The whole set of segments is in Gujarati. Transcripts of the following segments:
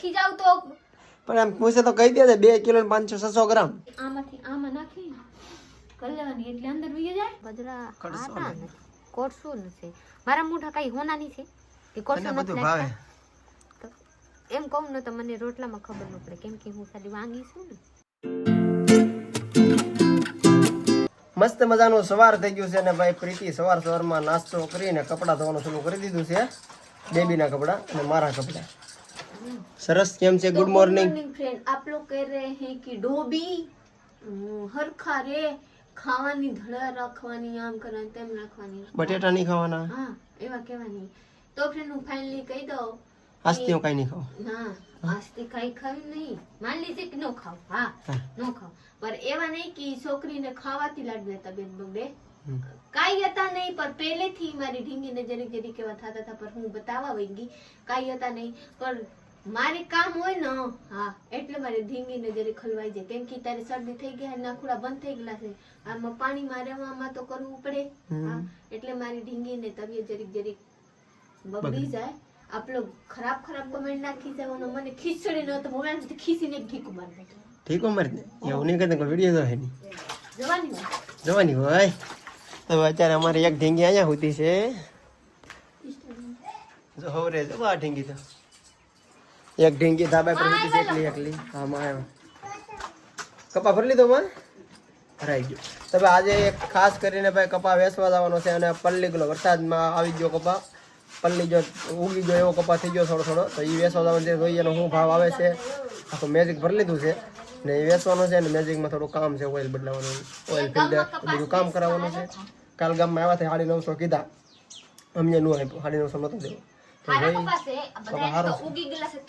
ખીજાવ તો? પણ એમ પૂછે તો કહી દે બે કિલો ને પાંચસો છસો ગ્રામ. આમાંથી આમાં નાખી કરી એટલે અંદર વી જાય? ગજરા કડસો આટા નહીં. નથી મારા મોઢા કઈ હોનાની છે? કે કોટસું નથી ભાવે. એમ કહું ને તો મને રોટલામાં ખબર ન પડે કેમ કે હું ખાલી વાંગી છું ને. મસ્ત મજાનું સવાર થઈ ગયું છે ને ભાઈ પ્રીતિ સવાર સવારમાં નાસ્તો કરીને કપડાં ધોવાનું શરૂ કરી દીધું છે. બેબીના કપડાં અને મારા કપડાં. સરસ કેમ છે? ગુડ મોર્નિંગ फ्रेंड आप लोग कह रहे हैं कि ડોબી. હરખા રે. ખાવાની ધડા રાખવાની આમ કરવાની તેમ રાખવાની. બટેટા નહીં ખાવાના? હા એવા કહેવાની. તો ફ્રેન્ડ હું ફાઇનલી કહી દઉં આજથી હું કઈ નહીં ના આજથી કઈ ખાવી નહીં. માન લીજે કે નો ખાવ હા. નો ખાવ પર એવા નહીં કે છોકરીને ખાવાથી લાડને તબિયત બગડે હમ. હતા નહીં પણ પહેલેથી મારી ઢીંગીને જરીક જરીક એવા થતા હતા પર હું બતાવવા વઈ ગઈ કાંઈ હતા નહીં પણ મારે કામ હોય ને? હા એટલે મારે ધીંગી નજરે ખલવાઈ જાય. કેમ કે તારે શરદી થઈ ગયા નાખુડા બંધ થઈ ગયેલા છે. આમાં પાણીમાં રહેવામાં તો કરવું પડે. હા એટલે મારી ઢીંગીને તબિયત જરીક જરીક બગડી જાય. આપલો ખરાબ ખરાબ કમેન્ટ નાખી જવાનો મને ખીચડી ન તો મોબાઈલ ખીસીને ઠીક મારી દે ઠીક ઉંમર ને એવું નહીં કરતા વીડિયો તો હે નહીં. જવાની વાત જવાની હોય. તો અત્યારે અમારે એક ઢીંગી અહીંયા હોતી છે. જો હવરે જો આ ઢીંગી તો. એક ઢીંગી ધાબા પર હતી એકલી એકલી. હા આવ્યો. કપા ભરી લીધો, માં? ભરાઈ ગયો. તો આજે એક ખાસ કરીને ભાઈ કપા વેસવા જવાનો છે અને પલ્લી ગયો વરસાદમાં આવી ગયો કપા. પલ્લી જો ઉગી ગયો, એવો કપા થઈ ગયો થોડો થોડો. તો એ વેસવા જવાનો છે, જોઈએ એનો શું ભાવ આવે છે. આખું મેજિક ભરી લીધું છે. ને એ વેચવાનું છે ને મેજિકમાં થોડું કામ છે ઓઇલ બદલાવાનું. ઓઇલ ફિલ્ટર, બધું કામ કરાવવાનું છે. કાલ ગામમાં આવ્યા હતા સાડી નવસો કીધા. અમને નું આપ્યું, સાડી નવસો નતો દેવો. તો છે તો ઉગી ગયેલા છે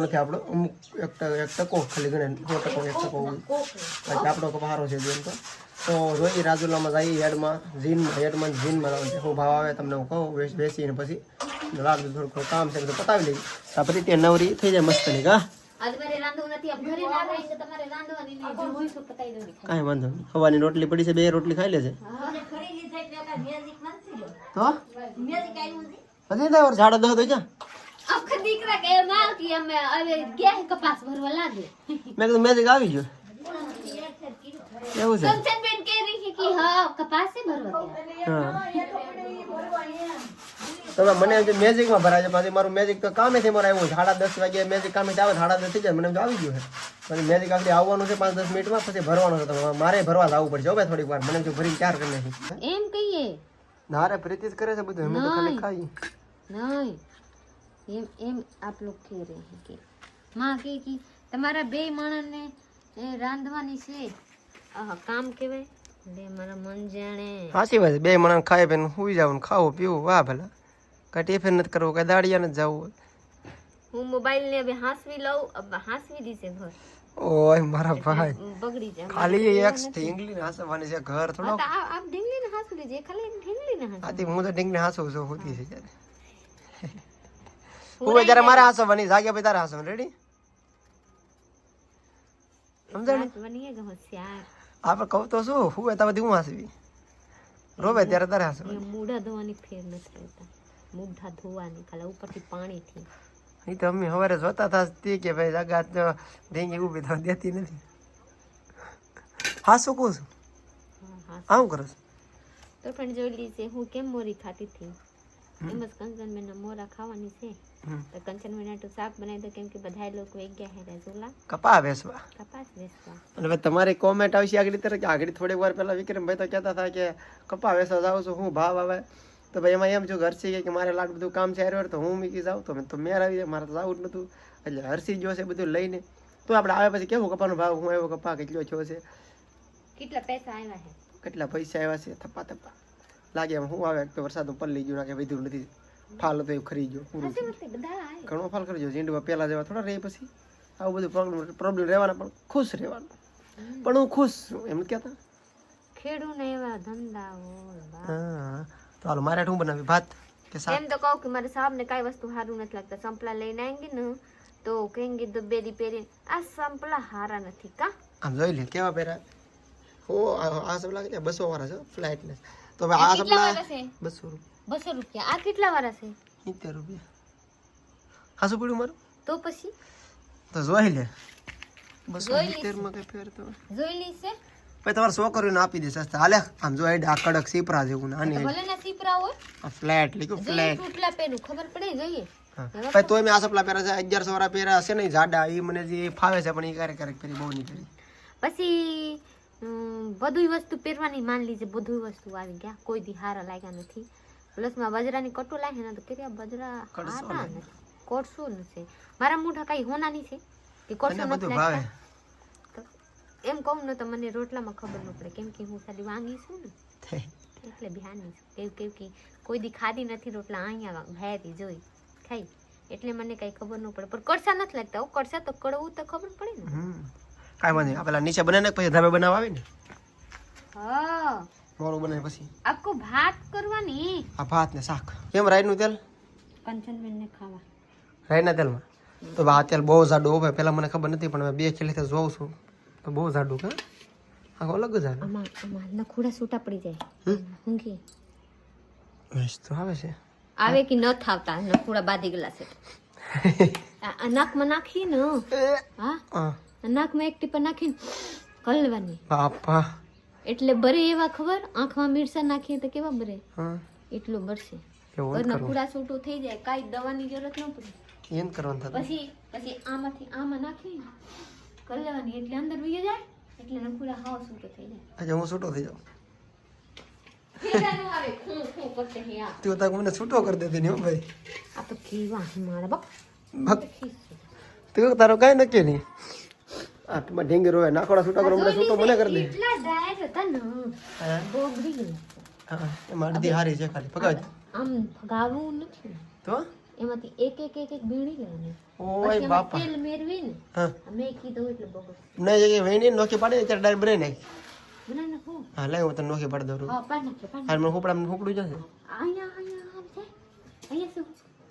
નથી આપણો. અમુક એક એક ટકો ખાલી ગણે સો ટકો એક ટકો ઉગી આપણો કપા સારો છે જેમ તો. તો જોઈએ રાજુલામાં જઈએ હેડમાં જીનમાં હેડમાં જીનમાં છે. ભાવ આવે તમને હું કહું બેસીને પછી થોડું થોડું કામ છે બધું પતાવી લઈએ. આ પછી ત્યાં નવરી થઈ જાય મસ્તની કા તો તો. કાંઈ વાંધો નહીં. હવાની રોટલી પડી છે બે રોટલી ખાઈ લેશે તો? હજી ના સાડા દસ આખા દીકરા કે માં કે અમે હવે ગયા કપાસ ભરવા લાગે. મેં કીધું મેજિક આવી ગયો. એવું છે? કંચનબેન કહે રહી છે કે હા કપાસ છે ભરવા હા. તમે મને મેજિક મેજિકમાં ભરાય છે પાછી મારું મેજિક તો કામેથી મારે આવ્યું સાડા દસ વાગે મેજિક કામેથી આવે સાડા દસ થઈ જાય. મને આવી ગયું છે. પછી મેજિક આગળ આવવાનું છે પાંચ દસ મિનિટમાં. પછી ભરવાનું છે. તમારે મારે ભરવા જવું પડશે હવે થોડીક વાર. મને એમ થયું ચાર કરી નાખી. એમ કહીએ? ના પ્રીતિસ કરે છે બધું અમે તો ખાલી ખાઈ નહીં. એમ એમ આપ લોગ કહે રહે હે કે. માં કે કે તમારા બે માણસને એ રાંધવાની છે. આહ કામ કહેવાય લે મારા મન જાણે. સાચી વાત બે બે મણા ખાય પીને સુઈ જવું ખાવું પીવું વાહ ભલા. કાંઈ ટિફિન નથી કરવું કાંઈ દાડિયા નથી જવું. હું મોબાઈલ ને હવે હાંસવી લઉં હાંસવી દીશે ઘર. ઓય મારા ભાઈ. બગડી જાય ખાલી એક ઢીંગલી હાંસવાની છે ઘર થોડો આ- ઢીંગલી ને હાંસવી લેજે ખાલી ઢીંગલી ને આથી હું તો ઢીંગલી હાંસું છું હોતી છે. ત્યારે હું જયારે મારે હાંસવાની જાગ્યા પછી તારે હાંસવાનું રેડી સમજાણી? આપણે કહું તો શું હું બધી હું હાંસવી? રોવે ત્યારે તારે હાસ મૂઢા ધોવાની ફેર નથી રહેતા મૂઢા ધોવાની ખાલી ઉપરથી પાણીથી. એ તો અમે સવારે જોતા હતા તે કે ભાઈ જાગા તો ઢીંગી ઊભી થવા દેતી નથી. હા શું કહું છું? આવું કરો છો? તો પણ જોઈ લીધી હું કેમ મોરી ખાતી હતી? એમ જ કંચનબેન મોરા ખાવાની છે. તો કંચનબેન તો શાક બનાવી દો કેમ કે બધા લોકો એક ગયા હે રજોલા કપા બેસવા કપાસ વેસવા. અને હવે તમારી કોમેન્ટ આવશે આગળ તરફ કે આગળ થોડીક વાર પહેલા વિક્રમભાઈ તો કહેતા હતા કે કપા વેસવા જાવ છું હું ભાવ આવે. તો ભાઈ એમાં એમ જો હર્ષી કે મારે લાટ બધું કામ છે તો હું મીકી જાઉં. તો મેં તો મેર આવી જાય. મારે તો જવું જ નતું. એટલે હર્ષી જોશે બધું લઈને. તો આપણે આવે પછી કેવું કપાનો ભાવ? હું આવ્યો કપા? કેટલો થયો છે? કેટલા પૈસા આવ્યા છે? કેટલા પૈસા આવ્યા છે? થપ્પા થપ્પા. લાગે એમ હું આવે તો વરસાદ પલ્લી ગયું ના કે વધ્યું નથી. ફાલ તો એવું ખરી ગયો પૂરું ઘણો ફાલ કરજો જીંડવા પહેલા જેવા થોડા રહી પછી. આવું બધું પ્રોબ્લેમ પ્રોબ્લેમ રહેવાના પણ ખુશ રહેવાનું. પણ હું ખુશ છું. એમ કહેતા. ખેડૂને એવા ધંધા હા. હાલો મારે શું બનાવી ભાત કે શાક? એમ તો કહું કે મારે સાહેબ ને કાંઈ વસ્તુ સારું નથી લાગતા. સંપલા લઈને આવેંગે ને તો કહેંગે દુબેરી પહેરીને. આ સંપલા હારા નથી કા? આમ જોઈ લે કેવા પહેરા હો આ સંપલા લાગે બસો વાળા છે ફ્લાઇટ ને તો હવે આ સંપલા બસો રૂપિયા. બસો રૂપિયા. આ કેટલા વાળા છે? સિત્તેર રૂપિયા. હાસું પડ્યું મારું? તો પછી? તો જોઈ લે. બસો. સિત્તેરમાં કઈ ફેર તો જોઈ લઈશે પછી તમારે છોકરીઓને આપી દેશે હાલે આમ જો આ કડક સીપરા જેવું ને સીપરા હોય? ફ્લેટ લીધું ફ્લેટ તૂટલા પહેરું ખબર પડે? જોઈએ. પછી તોય મેં આ સપલા પહેરા છે. અગિયારસો વાળા પહેરા હશે નહીં જાડા. એ મને જે ફાવે છે પણ એ ક્યારેક ક્યારેક પહેરી બહુ નહીં પહેરી પછી બધું વસ્તુ પહેરવાની માન લીજે બધું વસ્તુ આવી ગયા. કોઈ દી હારા લાગ્યા નથી. પ્લસમાં બજરાની કટુ લાગે ને તો કર્યા બજરા કડસો હારા. નથી. કોડસો નથી. મારા મોઢા કઈ હોનાની છે? કે કોડસો નથી લાગતા? એમ કહું ને તો મને રોટલામાં ખબર ન પડે. કેમ કે હું ખાલી વાંગી છું ને. એટલે બિહારની કેવું કેવું કે કોઈ દી ખાધી નથી રોટલા અહીંયા ભેતી જોઈ ખાઈ. એટલે મને કઈ ખબર ન પડે. પણ કડસા નથી લાગતા ઓ કડસા તો કડવું તો ખબર પડે ને. હમ. કાંઈ વાંધો નહીં. પેલા નીચે બનાવીને પછી ધાબે બનાવવા આવે ને હા. મોરું બને પછી. આખો ભાત કરવાની. આ ભાત ને શાક. કેમ રાઈનું તેલ? કંચનબેન ને ખાવા. રાઈના તેલમાં? તો આ તેલ બહુ જાડું હોય પેલા મને ખબર નથી પણ મેં બે ખીલીથી જોઉં છું. તો બહુ જાડું કે? આખો અલગ જ આવે આમાં આમાં નખુડા છૂટા પડી જાય. ઊંઘી. વેચ તો આવે છે. આવે કે ન થાવતા નખુડા બાધી ગયેલા છે. આ નાકમાં નાખી ને હા? નાકમાં એક ટીપા નાખીને કલવાની બાપા. એટલે બરે એવા ખબર આંખમાં મીરસા નાખીએ તો કેવા બરે? એટલું બરશે નખુડા છૂટું થઈ જાય કાંઈ દવાની જરૂરત ન પડે. એમ કરવાનું પછી પછી આમાંથી આમાં નાખી કલવાની એટલે અંદર વહી જાય. એટલે નખુડા હાવ છૂટો થઈ જાય. આજે હું છૂટો થઈ જાઉં. તું તક મને છૂટો કરી દેતી નહીં ભાઈ. આ તો કેવા મારા બાપ. ભક. તું તારો કાંઈ નક્કી નહીં. આટમાં ઢીંગી રોવે નાખોડા છૂટા કરો મને છૂટો મને કરી દે. કેટલા ડાયર હતા ને હા. બોગડી ગયા હા એમાં અડધી હારી છે ખાલી. આમ નથી તો? એમાંથી એક એક એક એક બીણી લેવાની. ઓય બાપા. તેલ મેળવી ને હા મેં કીધું એટલે બગડ નહીં એ વેણી નોખી પાડી ત્યારે ડાયરેક્ટ બનાવી નાખી નાખો હા. લાવ હું તને નોખી પાડી દઉં હા પાડ નાખજો પાડ હાલ મને હુપડા હુપડું જશે. અહીંયા અહીંયા આવી જાય અહીંયા શું?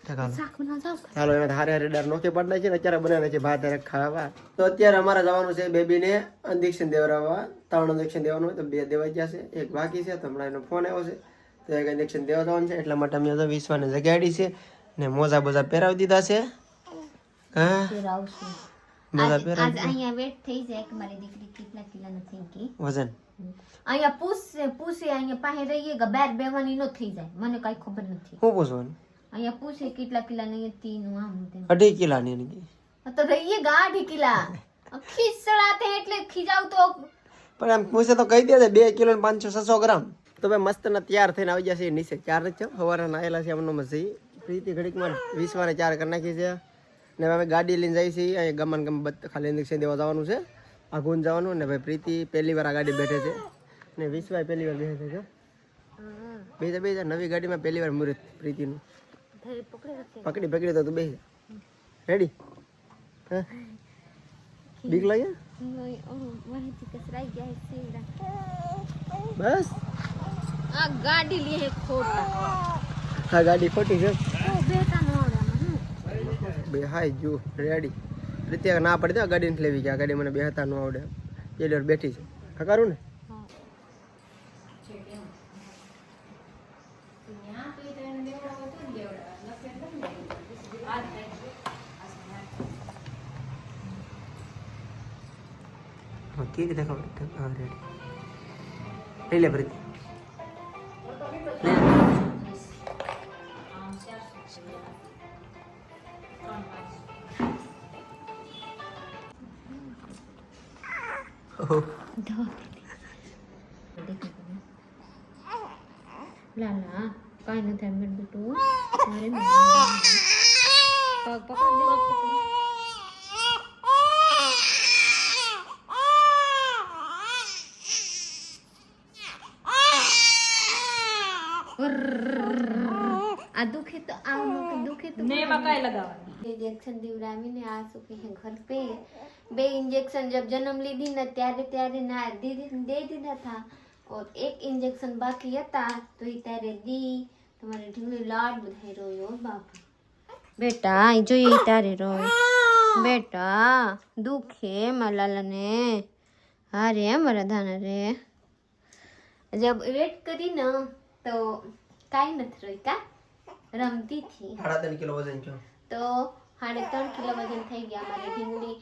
હાલો. બનાવ જાવ ચાલો એને હારે હારે ડાર નોખી પાડી નાખી ને અત્યારે બનાવે છે ભાત હારે ખાવા. તો અત્યારે અમારે જવાનું છે બેબીને ઇન્જેક્શન દેવડાવવા ત્રણ ઇન્જેક્શન દેવાનું હોય તો બે દેવાઈ ગયા છે. એક બાકી છે તો હમણાં એનો ફોન આવ્યો છે. તો એક ઇન્જેક્શન દેવા જવાનું છે. એટલા માટે અમે વિશ્વાને જગાડી છે. ને મોજા બોજા પહેરાવી દીધા છે? હા? મોજા પહેરાવી અહીંયા વેટ થઈ જાય કે મારી દીકરી કેટલા કિલોની થઈ ગઈ વજન? અહીંયા પૂછે પૂછે અહીંયા પાસે રહીએ કે બહાર બેવાની નો થઈ જાય. મને કઈ ખબર નથી. હું પૂછવાનું? અહીંયા પૂછે કેટલા કિલાની અહીંયા તીનું આમ અઢી કિલાની આ તો રહીએ ગા અઢી કિલા? ખીચડાતે એટલે ખીજાવ તો. પણ એમ પૂછે તો કહી દે બે કિલો ને પાંચસો છસો ગ્રામ. તો ભાઈ મસ્ત ના તૈયાર થઈને આવી જશે નીચે. ચાર જ છે? સવારે નાયેલા છે એમનો મસી. પ્રીતિ ઘડીકમાં વારે ચાર કરી નાખી છે. ને અમે ગાડી લઈને જઈએ છીએ. અહીંયા ગમન ગમ ખાલી ઇન્જેક્શન દેવા જવાનું છે. આઘુન જવાનું ને ભાઈ પ્રીતિ પહેલી વાર આ ગાડી બેઠે છે. ને વિશ્વાય પહેલી વાર બેઠે છે. બે બે નવી ગાડીમાં પહેલી વાર મુહૂર્ત પ્રીતિનું. પકડી પકડી તો તું બેસી. રેડી હા? બીક લાગે? બસ. આ ગાડી લીએ ખોટા. આ ગાડી ખોટી છે. બે હાય જો રેડી પ્રીતિયા ના પડી આ ગાડી નથી લેવી કે આ ગાડી મને બેહતા ન આવડે. પેલી બેઠી છે. હકારું ને? હા દેખાવ રીતે રેડી લઈ લે પ્રીતિ. ઓહો. લાલા કાઈ ન થાય આ દુખે તો આ દુખે તો ને એમાં કાંઈ લગાવવાનું ઇન્જેક્શન દીવડાવીને આ શું કહે ઘર પે બે ઇન્જેક્શન જબ જન્મ લીધી ને ત્યારે ત્યારે ના દીધી દે દીધા હતા ઓર એક ઇન્જેક્શન બાકી હતા તો એ ત્યારે દી તમારે ઢીંગલી લાડ બધાઈ રહ્યો બાપા બેટા જોઈએ તારે રોય બેટા દુખે મલાલાને હા રે મારા ધાના રે જબ વેટ કરીને તો કાંઈ નથી રોઈ કા રમતી થી સાડા ત્રણ કિલો વજન છો તો સાડે ત્રણ કિલો વજન થઈ ગયા મારી ઢીંગલી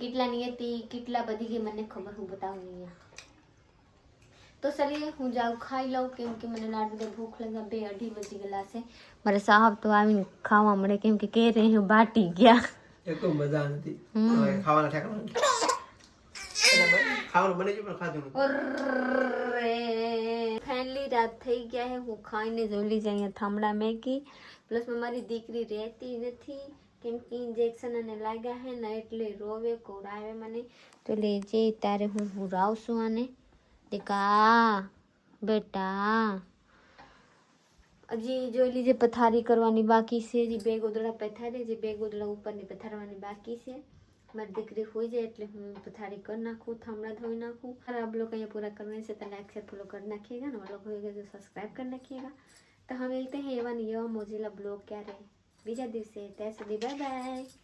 કેટલાની હતી કેટલા બધી ગઈ મને ખબર હું બતાવું નહીં તો ચલીએ હું જાઉં ખાઈ લઉં કેમ કે મને લાડ બધે ભૂખ લાગે બે અઢી બજી ગયેલા છે મારે સાહેબ તો આવીને ખાવા મળે કેમ કે કે રે હું બાટી ગયા એ કોઈ મજા નથી હમ. હવે ખાવાના ઠેકાણા નથી. એટલે ભાઈ, ખાવાનું બની ગયું પણ ખાધું નથી ફાઇનલી રાત થઈ ગયા હે, હું ખાઈને જોઈ જાય અહીંયા થાંભળા મેગી પ્લસમાં મારી દીકરી રહેતી નથી, કેમ કે ઇન્જેક્શન અને લાગ્યા હે ને, એટલે રોવે કોડાવે મને. તો લેજે તારે હું હુરાવશું આને? દીકા બેટા. હજી જોઈ લીજે પથારી કરવાની બાકી છે હજી બે ગોદડા પથારી હજી બે ગોદડા ઉપરની પથારવાની બાકી છે. મારી દીકરી હોઈ જાય એટલે હું પથારી કરી નાખું થાંભલા ધોઈ નાખું और आप लोग का ये पूरा करने से तो लाइक शेयर फॉलो कर रखिएगा ना लोग होएगा तो सब्सक्राइब कर रखिएगा तो हम मिलते हैं एवन ये मोजिला ब्लॉग क्या रहे बीजा दिवसे ત્યાં સુધી બાય બાય